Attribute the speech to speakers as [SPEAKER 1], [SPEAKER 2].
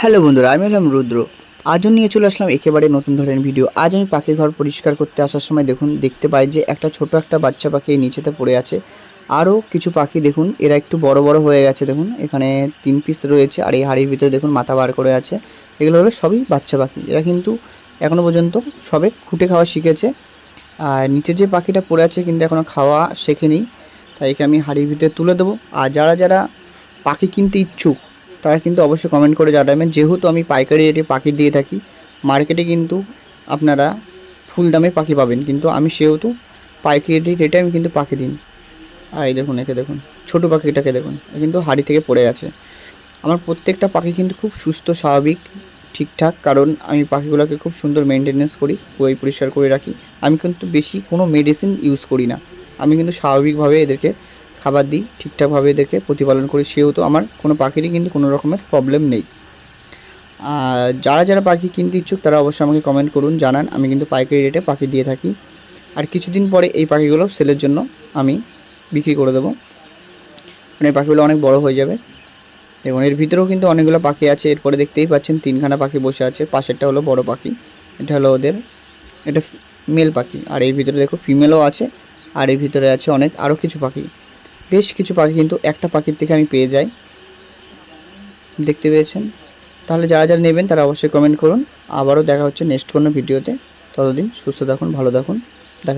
[SPEAKER 1] Hello বন্ধুরা, আমি হলাম রুদ্র। আজও নিয়ে চলে আসলাম একেবারে নতুন ধরনের ভিডিও আজ আমি পাখির ঘর পরিষ্কার করতে আসার সময় দেখুন, দেখতে পাই যে একটা ছোট একটা বাচ্চা পাখি নিচেতে পড়ে আছে। আরও কিছু পাখি দেখুন, এরা একটু বড় বড় হয়ে গেছে দেখুন, এখানে তিন পিস রয়েছে, আর এই হাড়ির ভিতরে দেখুন মাথা বার করে আছে। এগুলো হলো সবই বাচ্চা পাখি, এরা কিন্তু এখনও পর্যন্ত সবে খুঁটে খাওয়া শিখেছে। আর নিচে যে পাখিটা পড়ে আছে কিন্তু এখনও খাওয়া শেখেনি, তাই আমি হাড়ির ভিতরে তুলে দেবো। আর যারা যারা পাখি কিনতে ইচ্ছুক তারা কিন্তু অবশ্যই কমেন্ট করে জানাবেন। যেহেতু আমি পাইকারি রেটে পাখি দিয়ে থাকি মার্কেটে কিন্তু আপনারা ফুল দামে পাখি পাবেন। কিন্তু আমি সেহেতু পাইকারি রেটে আমি কিন্তু পাখি দিন আর এই দেখুন, একে দেখুন, ছোটো পাখিটাকে দেখুন, এ কিন্তু হাড়ি থেকে পড়ে আছে। আমার প্রত্যেকটা পাখি কিন্তু খুব সুস্থ, স্বাভাবিক, ঠিকঠাক, কারণ আমি পাখিগুলোকে খুব সুন্দর মেনটেনেন্স করি ওই পরিষ্কার করে রাখি। আমি কিন্তু বেশি কোনো মেডিসিন ইউজ করি না। আমি কিন্তু স্বাভাবিকভাবে এদেরকে খাবার দিই, ঠিকঠাকভাবে এদেরকে প্রতিপালন করি। সেহেতু আমার কোনো পাখিরই কিন্তু কোনো রকমের প্রবলেম নেই। যারা যারা পাখি কিনতে ইচ্ছুক, তারা অবশ্যই আমাকে কমেন্ট করুন, জানান। আমি কিন্তু পাইকারি রেটে পাখি দিয়ে থাকি। আর কিছুদিন পরে এই পাখিগুলো সেলের জন্য আমি বিক্রি করে দেবো। মানে পাখিগুলো অনেক বড় হয়ে যাবে। এবং এর ভিতরেও কিন্তু অনেকগুলো পাখি আছে। এরপরে দেখতেই পাচ্ছেন, তিনখানা পাখি বসে আছে। পাশেরটা হলো বড় পাখি, এটা হলো ওদের, এটা মেল পাখি। আর এর ভিতরে দেখো ফিমেলও আছে। আর এর ভিতরে আছে অনেক, আরও কিছু পাখি। বেশ কিছু পাখি কিন্তু একটা পাখির থেকে আমি পেয়ে যাই। দেখতে পেয়েছেন। তাহলে যারা যারা নেবেন তারা অবশ্যই কমেন্ট করুন। আবারও দেখা হচ্ছে নেক্সট কোনো ভিডিওতে ততদিন সুস্থ থাকুন, ভালো থাকুন।